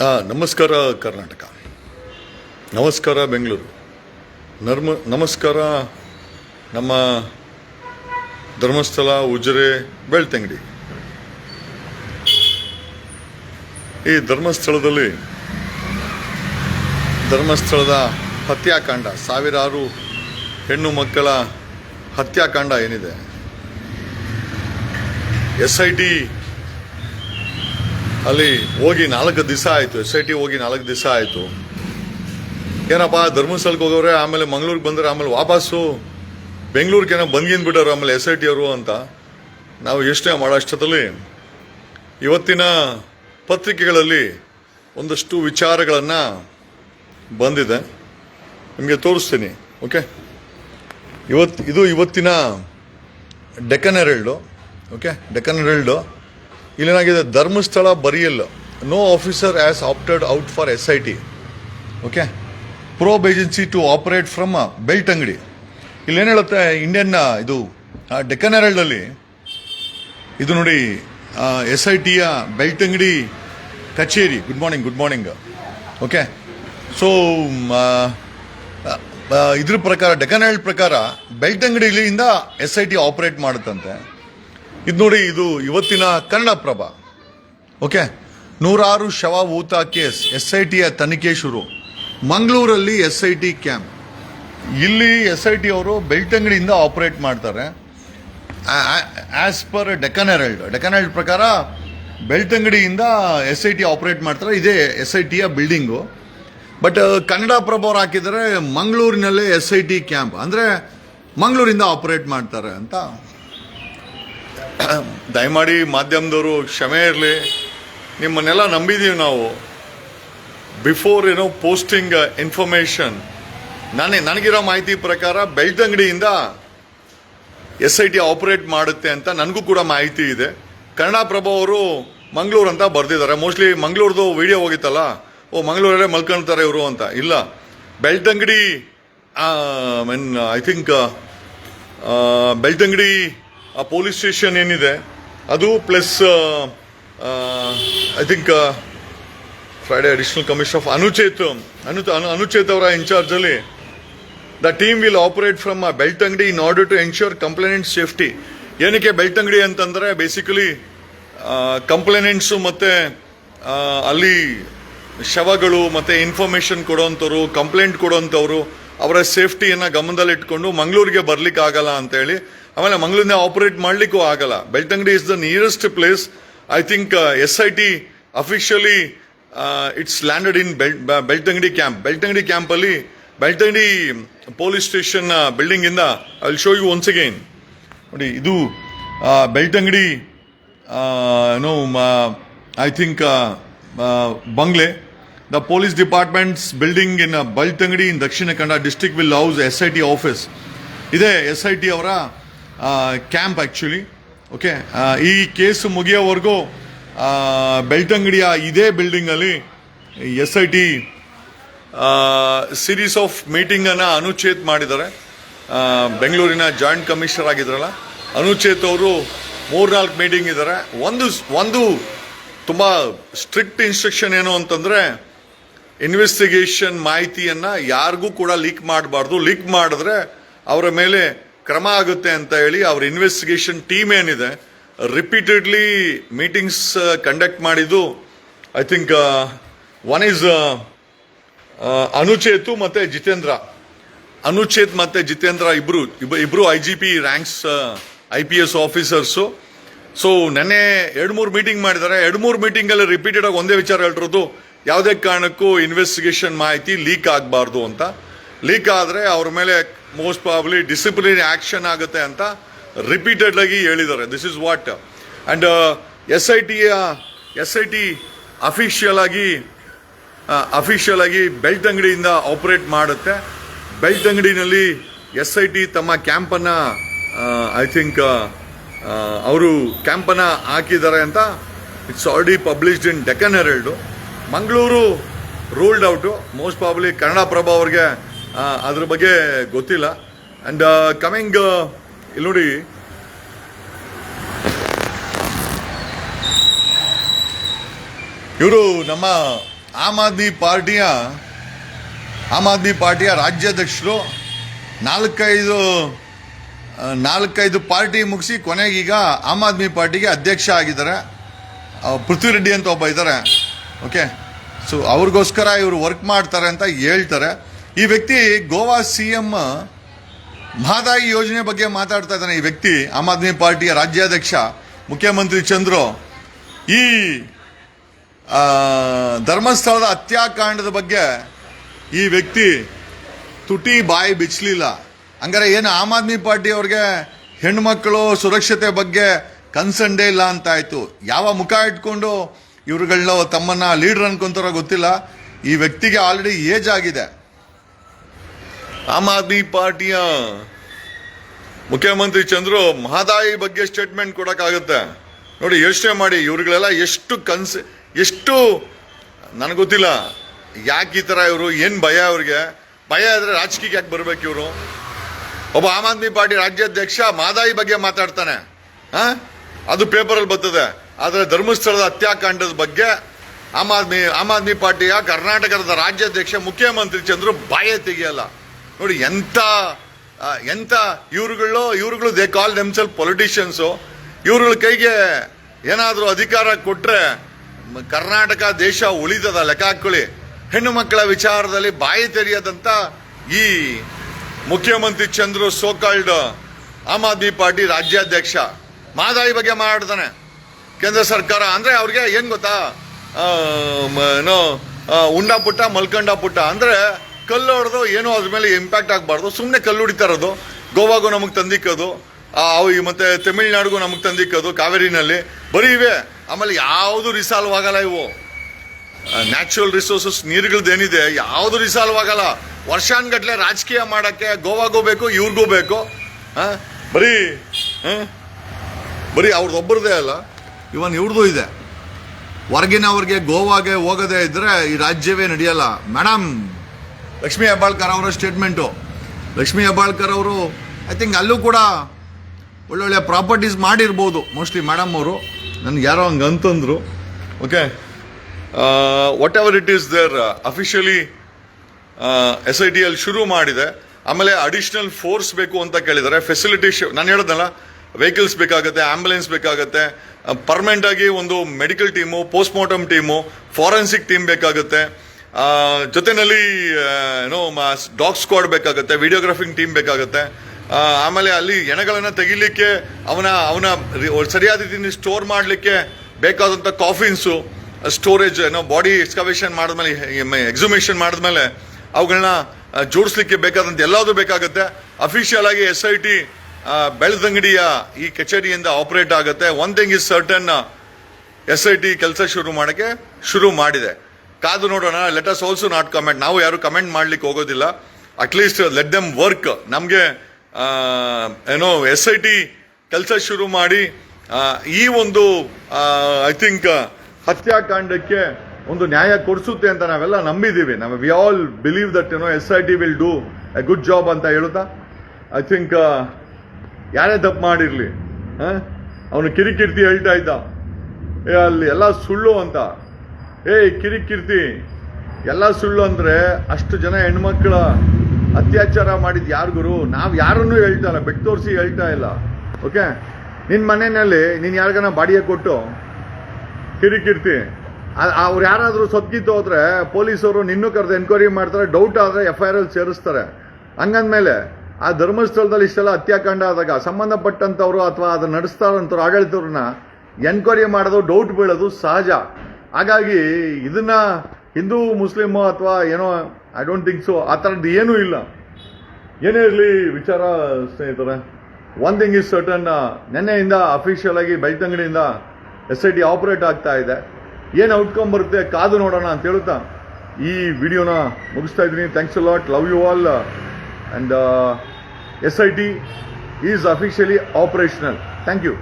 ನಮಸ್ಕಾರ ಕರ್ನಾಟಕ. ನಮಸ್ಕಾರ ಬೆಂಗಳೂರು. ನರ್ಮ, ನಮಸ್ಕಾರ ನಮ್ಮ ಧರ್ಮಸ್ಥಳ, ಉಜಿರೆ, ಬೆಳ್ತಂಗಡಿ. ಈ ಧರ್ಮಸ್ಥಳದಲ್ಲಿ ಧರ್ಮಸ್ಥಳದ ಹತ್ಯಾಕಾಂಡ, ಸಾವಿರಾರು ಹೆಣ್ಣು ಮಕ್ಕಳ ಹತ್ಯಾಕಾಂಡ ಏನಿದೆ? ಎಸ್ ಐ ಟಿ ಅಲ್ಲಿ ಹೋಗಿ ನಾಲ್ಕು ದಿವಸ ಆಯಿತು ಎಸ್ ಐ ಟಿ ಹೋಗಿ ನಾಲ್ಕು ದಿವಸ ಆಯಿತು. ಏನಪ್ಪ, ಧರ್ಮಸ್ಥಳಕ್ಕೆ ಹೋಗೋರೆ, ಆಮೇಲೆ ಮಂಗಳೂರಿಗೆ ಬಂದರೆ ಆಮೇಲೆ ವಾಪಸ್ಸು. ಬೆಂಗಳೂರಿಗೆ ಏನೋ ಬಂದ್ಗಿನ್ ಬಿಟ್ಟರು ಆಮೇಲೆ ಎಸ್ ಐ ಟಿ ಅವರು ಅಂತ. ನಾವು ಯೋಚನೆ ಮಾಡೋ ಅಷ್ಟೊತ್ತಲ್ಲಿ ಇವತ್ತಿನ ಪತ್ರಿಕೆಗಳಲ್ಲಿ ಒಂದಷ್ಟು ವಿಚಾರಗಳನ್ನು ಬಂದಿದೆ. ನಿಮಗೆ ತೋರಿಸ್ತೀನಿ, ಓಕೆ? ಇವತ್ತು ಇದು ಇವತ್ತಿನ Deccan Herald, okay? Deccan Herald. ಇಲ್ಲೇನಾಗಿದೆ Dharmasthala burial. No officer has opted out for S I T okay probe agency to operate from Belthangady ಇಲ್ಲೇನು ಹೇಳುತ್ತೆ ಇಂಡಿಯನ್ ಇದು ಡೆಕ್ಕನ್ ಹೆರಲ್ಡಲ್ಲಿ ಇದು ನೋಡಿ ಎಸ್ ಐ ಟಿಯ ಬೆಲ್ಟ್ ಅಂಗಡಿ ಕಚೇರಿ. Good morning good morning okay so ಇದ್ರ ಪ್ರಕಾರ Deccan Herald ಪ್ರಕಾರ ಬೆಲ್ಟ್ ಅಂಗಡಿಲಿಂದ ಎಸ್ ಐ ಟಿ ಆಪರೇಟ್ ಮಾಡುತ್ತಂತೆ. ಇದು ನೋಡಿ ಇದು ಇವತ್ತಿನ ಕನ್ನಡಪ್ರಭ. ಓಕೆ? ನೂರಾರು ಶವ ಊತ ಕೇಸ್ ಎಸ್ ಐ ಟಿಯ ತನಿಖೆ ಶುರು. ಮಂಗಳೂರಲ್ಲಿ ಎಸ್ ಐ ಟಿ ಕ್ಯಾಂಪ್. ಇಲ್ಲಿ ಎಸ್ ಐ ಟಿ ಅವರು ಬೆಳ್ತಂಗಡಿಯಿಂದ ಆಪರೇಟ್ ಮಾಡ್ತಾರೆ. As per Deccan Herald Deccan Herald ಪ್ರಕಾರ ಬೆಳ್ತಂಗಡಿಯಿಂದ ಎಸ್ ಐ ಟಿ ಆಪರೇಟ್ ಮಾಡ್ತಾರೆ. ಇದೇ ಎಸ್ ಐ ಟಿಯ ಬಿಲ್ಡಿಂಗು. ಬಟ್ ಕನ್ನಡ ಪ್ರಭವ್ರು ಹಾಕಿದರೆ ಮಂಗಳೂರಿನಲ್ಲೇ ಎಸ್ ಐ ಟಿ ಕ್ಯಾಂಪ್. ಅಂದರೆ ಮಂಗಳೂರಿಂದ ಆಪರೇಟ್ ಮಾಡ್ತಾರೆ ಅಂತ. ದಯಮಾಡಿ ಮಾಧ್ಯಮದವರು ಕ್ಷಮೆ ಇರಲಿ. ನಿಮ್ಮನ್ನೆಲ್ಲ ನಂಬಿದ್ದೀವಿ ನಾವು. ಬಿಫೋರ್ ಏನೋ ಪೋಸ್ಟಿಂಗ್ ಇನ್ಫಾರ್ಮೇಷನ್ ನಾನೇ, ನನಗಿರೋ ಮಾಹಿತಿ ಪ್ರಕಾರ ಬೆಳ್ತಂಗಡಿಯಿಂದ ಎಸ್ ಐ ಟಿ ಆಪರೇಟ್ ಮಾಡುತ್ತೆ ಅಂತ ನನಗೂ ಕೂಡ ಮಾಹಿತಿ ಇದೆ. ಕನ್ನಡಪ್ರಭ ಅವರು ಮಂಗಳೂರು ಅಂತ ಬರ್ದಿದ್ದಾರೆ. Mostly ಮಂಗಳೂರ್ದು video ಹೋಗಿತ್ತಲ್ಲ? ಓ, ಮಂಗಳೂರಲ್ಲೇ ಮಲ್ಕೊಳ್ತಾರೆ ಇವರು ಅಂತ. ಇಲ್ಲ. Belthangady mean I think Belthangady ಆ ಪೊಲೀಸ್ ಸ್ಟೇಷನ್ ಏನಿದೆ, ಅದು plus I think Friday additional commissioner of Anucheth ಅನು ಅನು- ಅನುಚೇತ್ ಅವರ ಇನ್ಚಾರ್ಜಲ್ಲಿ the team will operate from Belthangady in order to ensure complainant safety ಏನಕ್ಕೆ ಬೆಳ್ತಂಗಡಿ ಅಂತಂದರೆ ಬೇಸಿಕಲಿ ಕಂಪ್ಲೇನೆಂಟ್ಸು ಮತ್ತು ಅಲ್ಲಿ ಶವಗಳು ಮತ್ತು ಇನ್ಫಾರ್ಮೇಷನ್ ಕೊಡೋವಂಥವ್ರು ಕಂಪ್ಲೇಂಟ್ ಕೊಡೋವಂಥವ್ರು, ಅವರ ಸೇಫ್ಟಿಯನ್ನು ಗಮನದಲ್ಲಿಟ್ಕೊಂಡು ಮಂಗಳೂರಿಗೆ ಬರಲಿಕ್ಕೆ ಆಗಲ್ಲ ಅಂತ ಹೇಳಿ ಆಮೇಲೆ ಮಂಗಳೂರಿನ ಆಪರೇಟ್ ಮಾಡಲಿಕ್ಕೂ ಆಗಲ್ಲ. Belthangady is the nearest place I think S I T officially it's landed in Belthangady camp Belthangady ಕ್ಯಾಂಪಲ್ಲಿ Belthangady police station building ಇಂದ I will show you once again ನೋಡಿ, ಇದು Belthangady no I think Bangle. The police departments building in Belthangady in Dakshina Kannada district will house S I T office ಇದೆ S I T ಅವರ camp actually okay ಈ case ಮುಗಿಯೋವರೆಗೂ ಬೆಳ್ತಂಗಡಿಯ ಇದೇ ಬಿಲ್ಡಿಂಗಲ್ಲಿ S I T series of ಮೀಟಿಂಗನ್ನು Anucheth ಮಾಡಿದ್ದಾರೆ. ಬೆಂಗಳೂರಿನ joint commissioner ಆಗಿದ್ರಲ್ಲ, ಅನುಚ್ಛೇದ್ ಅವರು ಮೂರ್ನಾಲ್ಕು ಮೀಟಿಂಗ್ ಇದ್ದಾರೆ. ಒಂದು ಒಂದು ತುಂಬ ಸ್ಟ್ರಿಕ್ಟ್ ಇನ್ಸ್ಟ್ರಕ್ಷನ್ ಏನು ಅಂತಂದರೆ ಇನ್ವೆಸ್ಟಿಗೇಷನ್ ಮಾಹಿತಿಯನ್ನು ಯಾರಿಗೂ ಕೂಡ ಲೀಕ್ ಮಾಡಬಾರ್ದು. ಲೀಕ್ ಮಾಡಿದ್ರೆ ಅವರ ಮೇಲೆ ಕ್ರಮ ಆಗುತ್ತೆ ಅಂತ ಹೇಳಿ ಅವ್ರ ಇನ್ವೆಸ್ಟಿಗೇಷನ್ ಟೀಮ್ ಏನಿದೆ ರಿಪೀಟೆಡ್ಲಿ ಮೀಟಿಂಗ್ಸ್ ಕಂಡಕ್ಟ್ ಮಾಡಿದ್ದು I think one is Anucheth ಮತ್ತೆ ಜಿತೇಂದ್ರ ಅನುಚೇತ್ ಮತ್ತೆ ಜಿತೇಂದ್ರ ಇಬ್ರು, ಇಬ್- ಇಬ್ರು I G P ranks I P S officers so ನೆನ್ನೆ ಎರಡು ಮೂರು ಮೀಟಿಂಗ್ ಮಾಡಿದ್ದಾರೆ. ಎರಡು ಮೂರು ಮೀಟಿಂಗಲ್ಲಿ ರಿಪೀಟೆಡ್ ಆಗಿ ಒಂದೇ ವಿಚಾರ ಹೇಳಿರೋದು ಯಾವುದೇ ಕಾರಣಕ್ಕೂ ಇನ್ವೆಸ್ಟಿಗೇಷನ್ ಮಾಹಿತಿ ಲೀಕ್ ಆಗಬಾರ್ದು ಅಂತ. ಲೀಕ್ ಆದರೆ ಅವ್ರ ಮೇಲೆ ಮೋಸ್ಟ್ ಪ್ರಾಬ್ಲಿ ಡಿಸಿಪ್ಲಿನ್ ಆ್ಯಕ್ಷನ್ ಆಗುತ್ತೆ ಅಂತ ರಿಪೀಟೆಡ್ ಆಗಿ ಹೇಳಿದ್ದಾರೆ. This is what and S I ಟಿಯ S I T official ಆಗಿ ಅಫಿಷಿಯಲ್ ಆಗಿ ಬೆಳ್ತಂಗಡಿಯಿಂದ ಆಪರೇಟ್ ಮಾಡುತ್ತೆ. ಬೆಲ್ಟ್ ಅಂಗಡಿನಲ್ಲಿ ಎಸ್ ಐ ಟಿ ತಮ್ಮ ಕ್ಯಾಂಪನ್ನು ಐ ಥಿಂಕ್ ಅವರು ಕ್ಯಾಂಪನ್ನು ಹಾಕಿದ್ದಾರೆ ಅಂತ it's already published in Deccan Herald Mangaluru ruled out most probably Kannada Prabha ಅವ್ರಿಗೆ ಅದ್ರ ಬಗ್ಗೆ ಗೊತ್ತಿಲ್ಲ. ಆ್ಯಂಡ್ ಕಮಿಂಗ್ ಇಲ್ಲಿ ನೋಡಿ. ಇವರು ನಮ್ಮ ಆಮ್ ಆದ್ಮಿ ಪಾರ್ಟಿಯ, ಆಮ್ ಆದ್ಮಿ ಪಾರ್ಟಿಯ ರಾಜ್ಯಾಧ್ಯಕ್ಷರು. ನಾಲ್ಕೈದು ನಾಲ್ಕೈದು ಪಾರ್ಟಿ ಮುಗಿಸಿ ಕೊನೆಗೀಗ ಆಮ್ ಆದ್ಮಿ ಪಾರ್ಟಿಗೆ ಅಧ್ಯಕ್ಷ ಆಗಿದ್ದಾರೆ. ಪೃಥ್ವಿ ಪೃಥ್ವಿರೆಡ್ಡಿ ಅಂತ ಒಬ್ಬ ಇದ್ದಾರೆ. ಓಕೆ ಸೊ ಅವ್ರಿಗೋಸ್ಕರ ಇವರು ವರ್ಕ್ ಮಾಡ್ತಾರೆ ಅಂತ ಹೇಳ್ತಾರೆ. ಈ ವ್ಯಕ್ತಿ ಗೋವಾ ಸಿ ಎಂ ಮಹದಾಯಿ ಯೋಜನೆ ಬಗ್ಗೆ ಮಾತಾಡ್ತಾ ಇದ್ದಾನೆ. ಈ ವ್ಯಕ್ತಿ ಆಮ್ ಆದ್ಮಿ ಪಾರ್ಟಿಯ ರಾಜ್ಯಾಧ್ಯಕ್ಷ, ಮುಖ್ಯಮಂತ್ರಿ ಚಂದ್ರು. ಈ ಧರ್ಮಸ್ಥಳದ ಹತ್ಯಾಕಾಂಡದ ಬಗ್ಗೆ ಈ ವ್ಯಕ್ತಿ ತುಟಿ ಬಾಯಿ ಬಿಚ್ಚಲಿಲ್ಲ. ಹಂಗಾರೆ ಏನು ಆಮ್ ಆದ್ಮಿ ಪಾರ್ಟಿ ಅವ್ರಿಗೆ ಹೆಣ್ಮಕ್ಳು ಸುರಕ್ಷತೆ ಬಗ್ಗೆ ಕನ್ಸಂಡೇ ಇಲ್ಲ ಅಂತ ಆಯಿತು. ಯಾವ ಮುಖ ಇಟ್ಕೊಂಡು ಇವ್ರುಗಳನ್ನ ತಮ್ಮನ್ನ ಲೀಡರ್ ಅನ್ಕೊಂತಾರೋ ಗೊತ್ತಿಲ್ಲ. ಈ ವ್ಯಕ್ತಿಗೆ ಆಲ್ರೆಡಿ ಏಜ್ ಆಗಿದೆ. ಆಮ್ ಆದ್ಮಿ ಪಾರ್ಟಿಯ ಮುಖ್ಯಮಂತ್ರಿ ಚಂದ್ರು ಮಹದಾಯಿ ಬಗ್ಗೆ ಸ್ಟೇಟ್ಮೆಂಟ್ ಕೊಡೋಕ್ಕಾಗುತ್ತೆ. ನೋಡಿ, ಯೋಚನೆ ಮಾಡಿ, ಇವ್ರುಗಳೆಲ್ಲ ಎಷ್ಟು ಕನ್ಸ್, ಎಷ್ಟು, ನನಗೆ ಗೊತ್ತಿಲ್ಲ. ಯಾಕೆ ಈ ಥರ ಇವರು, ಏನು ಭಯ ಅವ್ರಿಗೆ? ಭಯ ಆದರೆ ರಾಜಕೀಯಕ್ಕೆ ಯಾಕೆ ಬರಬೇಕು ಇವರು? ಒಬ್ಬ ಆಮ್ ಆದ್ಮಿ ಪಾರ್ಟಿ ರಾಜ್ಯಾಧ್ಯಕ್ಷ ಮಾದಾಯಿ ಬಗ್ಗೆ ಮಾತಾಡ್ತಾನೆ. ಹಾಂ ಅದು ಪೇಪರಲ್ಲಿ ಬರ್ತದೆ. ಆದರೆ ಧರ್ಮಸ್ಥಳದ ಹತ್ಯಾಕಾಂಡದ ಬಗ್ಗೆ ಆಮ್ ಆದ್ಮಿ ಆಮ್ ಆದ್ಮಿ ಪಾರ್ಟಿಯ ಕರ್ನಾಟಕದ ರಾಜ್ಯಾಧ್ಯಕ್ಷ ಮುಖ್ಯಮಂತ್ರಿ ಚಂದ್ರು ಬಾಯೇ ತೆಗಿಯಲ್ಲ. ನೋಡಿ ಎಂಥ ಎಂತ ಇವ್ರುಗಳು ಇವ್ರುಗಳು ದೇ ಕಾಲ್ ದೆಮ್ಸೆಲ್ ಪೊಲಿಟಿಷಿಯನ್ಸು ಇವ್ರುಗಳ ಕೈಗೆ ಏನಾದರೂ ಅಧಿಕಾರ ಕೊಟ್ರೆ ಕರ್ನಾಟಕ ದೇಶ ಉಳಿತದ ಲೆಕ್ಕ ಹಾಕೊಳ್ಳಿ. ಹೆಣ್ಣು ಮಕ್ಕಳ ವಿಚಾರದಲ್ಲಿ ಬಾಯಿ ತೆರೆಯದಂತ ಈ ಮುಖ್ಯಮಂತ್ರಿ Chandru so called Aam Aadmi party ರಾಜ್ಯಾಧ್ಯಕ್ಷ. ಮಾದಾಯಿ ಬಗ್ಗೆ ಮಾತಾಡ್ತಾನೆ. ಕೇಂದ್ರ ಸರ್ಕಾರ ಅಂದ್ರೆ ಅವ್ರಿಗೆ ಏನು ಗೊತ್ತಾ? ಏನು ಉಂಡ ಪುಟ್ಟ ಮಲ್ಕಂಡ ಪುಟ್ಟ ಅಂದ್ರೆ ಕಲ್ಲು ಹೊಡೆದು ಏನೋ ಅದ್ರ ಮೇಲೆ ಇಂಪ್ಯಾಕ್ಟ್ ಆಗಬಾರ್ದು. ಸುಮ್ಮನೆ ಕಲ್ಲು ಹೊಡಿತಾ ಇರೋದು. ಗೋವಾಗೂ ನಮಗೆ ತಂದಿಕ್ಕೋದು. ಅವು ಮತ್ತೆ ತಮಿಳ್ನಾಡಿಗೂ ನಮಗೆ ತಂದಿಕ್ಕೋದು ಕಾವೇರಿನಲ್ಲಿ. ಬರೀ ಇವೆ. ಆಮೇಲೆ ಯಾವುದು ರಿಸಾಲ್ವ್ ಆಗಲ್ಲ ಇವು. ನ್ಯಾಚುರಲ್ ರಿಸೋರ್ಸಸ್ ನೀರುಗಳದ್ದು ಏನಿದೆ, ಯಾವುದು ರಿಸಾಲ್ವ್ ಆಗಲ್ಲ. ವರ್ಷಾನ್ಗಟ್ಲೆ ರಾಜಕೀಯ ಮಾಡೋಕ್ಕೆ ಗೋವಾಗೂ ಬೇಕು, ಇವ್ರಿಗೂ ಬೇಕು. ಹಾಂ ಬರೀ ಹಾಂ ಬರೀ ಅವ್ರದ್ದೊಬ್ಬರದೇ ಅಲ್ಲ, ಇವನ್ ಇವ್ರದ್ದು ಇದೆ. ಹೊರಗಿನವ್ರಿಗೆ ಗೋವಾಗೆ ಹೋಗದೇ ಇದ್ರೆ ಈ ರಾಜ್ಯವೇ ನಡೆಯಲ್ಲ. ಮೇಡಮ್ ಲಕ್ಷ್ಮೀ ಹೆಬ್ಬಾಳ್ಕರ್ ಅವರ ಸ್ಟೇಟ್ಮೆಂಟು ಲಕ್ಷ್ಮೀ ಹೆಬ್ಬಾಳ್ಕರ್ ಅವರು ಐ ಥಿಂಕ್ ಅಲ್ಲೂ ಕೂಡ ಒಳ್ಳೊಳ್ಳೆ ಪ್ರಾಪರ್ಟೀಸ್ ಮಾಡಿರ್ಬೋದು ಮೋಸ್ಟ್ಲಿ ಮೇಡಮ್ ಅವರು. ನನಗೆ ಯಾರೋ ಹಂಗೆ ಅಂತಂದರು. Okay whatever it is there officially S I T ಅಲ್ಲಿ ಶುರು ಮಾಡಿದೆ. ಆಮೇಲೆ ಅಡಿಷನಲ್ ಫೋರ್ಸ್ ಬೇಕು ಅಂತ ಕೇಳಿದ್ದಾರೆ. ಫೆಸಿಲಿಟೀಸ್ ನಾನು ಹೇಳೋದಲ್ಲ ವೆಹಿಕಲ್ಸ್ ಬೇಕಾಗುತ್ತೆ ಆಂಬುಲೆನ್ಸ್ ಬೇಕಾಗುತ್ತೆ ಪರ್ಮನೆಂಟಾಗಿ ಒಂದು medical team post mortem team forensic team ಬೇಕಾಗುತ್ತೆ. ಆ, ಏನೋ ಡಾಗ್ ಸ್ಕ್ವಾಡ್ ಬೇಕಾಗುತ್ತೆ ವಿಡಿಯೋಗ್ರಾಫಿಂಗ್ ಟೀಮ್ ಬೇಕಾಗುತ್ತೆ. ಆಮೇಲೆ ಅಲ್ಲಿ ಎಣೆಗಳನ್ನು ತೆಗಿಲಿಕ್ಕೆ ಅವನ ಅವನ ಸರಿಯಾದ ರೀತಿಯಲ್ಲಿ ಸ್ಟೋರ್ ಮಾಡಲಿಕ್ಕೆ ಬೇಕಾದಂಥ ಕಾಫಿನ್ಸು ಸ್ಟೋರೇಜ್ ಏನೋ ಬಾಡಿ ಎಕ್ಸ್ಕವೇಷನ್ ಮಾಡಿದ್ಮೇಲೆ ಎಕ್ಸಿಮಿಷನ್ ಮಾಡಿದ್ಮೇಲೆ ಅವುಗಳನ್ನ ಜೋಡಿಸ್ಲಿಕ್ಕೆ ಬೇಕಾದಂಥ ಎಲ್ಲದೂ ಬೇಕಾಗುತ್ತೆ. ಅಫಿಷಿಯಲ್ ಆಗಿ ಎಸ್ ಐ ಟಿ ಬೆಳ್ದಂಗಡಿಯ ಈ ಕಚೇರಿಯಿಂದ ಆಪರೇಟ್ ಆಗುತ್ತೆ. One thing is certain S I T ಕೆಲಸ ಶುರು ಮಾಡೋಕ್ಕೆ ಶುರು ಮಾಡಿದೆ. ಕಾದು ನೋಡೋಣ let us also not comment ನಾವು ಯಾರು ಕಮೆಂಟ್ ಮಾಡ್ಲಿಕ್ಕೆ ಹೋಗೋದಿಲ್ಲ. ಅಟ್ಲೀಸ್ಟ್ ಲೆಟ್ ದೆಮ್ ವರ್ಕ್ ನಮಗೆ ಏನೋ ಎಸ್ ಐ ಟಿ ಕೆಲಸ ಶುರು ಮಾಡಿ ಈ ಒಂದು ಐ ಥಿಂಕ್ ಹತ್ಯಾಕಾಂಡಕ್ಕೆ ಒಂದು ನ್ಯಾಯ ಕೊಡಿಸುತ್ತೆ ಅಂತ ನಾವೆಲ್ಲ ನಂಬಿದ್ದೀವಿ ನಮ್ ವಿ ಆಲ್ ಬಿಲೀವ್ ದಟ್ ಏನೋ S I T will do a good job ಅಂತ ಹೇಳುತ್ತಾ? ಐ ಥಿಂಕ್ ಯಾರೇ ತಪ್ಪು ಮಾಡಿರಲಿ ಅವನು ಕಿರಿಕಿರ್ತಿ ಹೇಳ್ತಾ ಇದ್ದ. ಅಲ್ಲಿ ಎಲ್ಲ ಸುಳ್ಳು ಅಂತ. ಏಯ್ ಕಿರಿಕಿರ್ತಿ ಎಲ್ಲ ಸುಳ್ಳು ಅಂದ್ರೆ ಅಷ್ಟು ಜನ ಹೆಣ್ಮಕ್ಳ ಅತ್ಯಾಚಾರ ಮಾಡಿದ ಯಾರು ಗುರು? ನಾವ್ ಯಾರನ್ನೂ ಹೇಳ್ತಾ ಇಲ್ಲ ಬೆಟ್ ತೋರಿಸಿ ಹೇಳ್ತಾ ಇಲ್ಲ. ಓಕೆ ನಿನ್ ಮನೆಯಲ್ಲಿ ನೀನು ಯಾರಿಗಾನ ಬಾಡಿಗೆ ಕೊಟ್ಟು ಕಿರಿಕಿರ್ತಿ ಅವ್ರು ಯಾರಾದ್ರೂ ಸೊತ್ಕಿತ್ತು ಹೋದ್ರೆ ಪೊಲೀಸರು ನಿನ್ನೂ ಕರೆದು ಎನ್ಕ್ವೈರಿ ಮಾಡ್ತಾರೆ ಡೌಟ್ ಆದ್ರೆ ಎಫ್ ಐ ಆರ್ ಅಲ್ಲಿ ಸೇರಿಸ್ತಾರೆ. ಹಂಗಂದ್ಮೇಲೆ ಆ ಧರ್ಮಸ್ಥಳದಲ್ಲಿ ಇಷ್ಟೆಲ್ಲ ಹತ್ಯಾಕಾಂಡ ಆದಾಗ ಸಂಬಂಧಪಟ್ಟಂತವ್ರು ಅಥವಾ ಅದನ್ನ ನಡೆಸ್ತಾರಂತವ್ರು ಆಡಳಿತವ್ರನ್ನ ಎನ್ಕ್ವೈರಿ ಮಾಡೋದು ಡೌಟ್ ಬೀಳೋದು ಸಹಜ. ಹಾಗಾಗಿ ಇದನ್ನ ಹಿಂದೂ ಮುಸ್ಲಿಮು ಅಥವಾ ಏನೋ ಐ ಡೋಂಟ್ ಥಿಂಕ್ ಸೊ ಆ ಥರದ್ದು ಏನೂ ಇಲ್ಲ. ಏನೇ ಇರಲಿ, ವಿಚಾರ ಸ್ನೇಹಿತರೆ ಒನ್ ಥಿಂಗ್ ಇಸ್ ಸರ್ಟನ್ ನಿನ್ನೆಯಿಂದ ಅಫಿಷಿಯಲ್ ಆಗಿ ಬೈತಂಗಡಿಯಿಂದ ಎಸ್ ಐ ಟಿ ಆಪರೇಟ್ ಆಗ್ತಾ ಇದೆ. ಏನು ಔಟ್ಕಮ್ ಬರುತ್ತೆ, ಕಾದು ನೋಡೋಣ ಅಂತ ಹೇಳುತ್ತಾ, ಈ ವಿಡಿಯೋನ ಮುಗಿಸ್ತಾ ಇದ್ದೀನಿ. Thanks lot love you all and S I T is officially operational thank you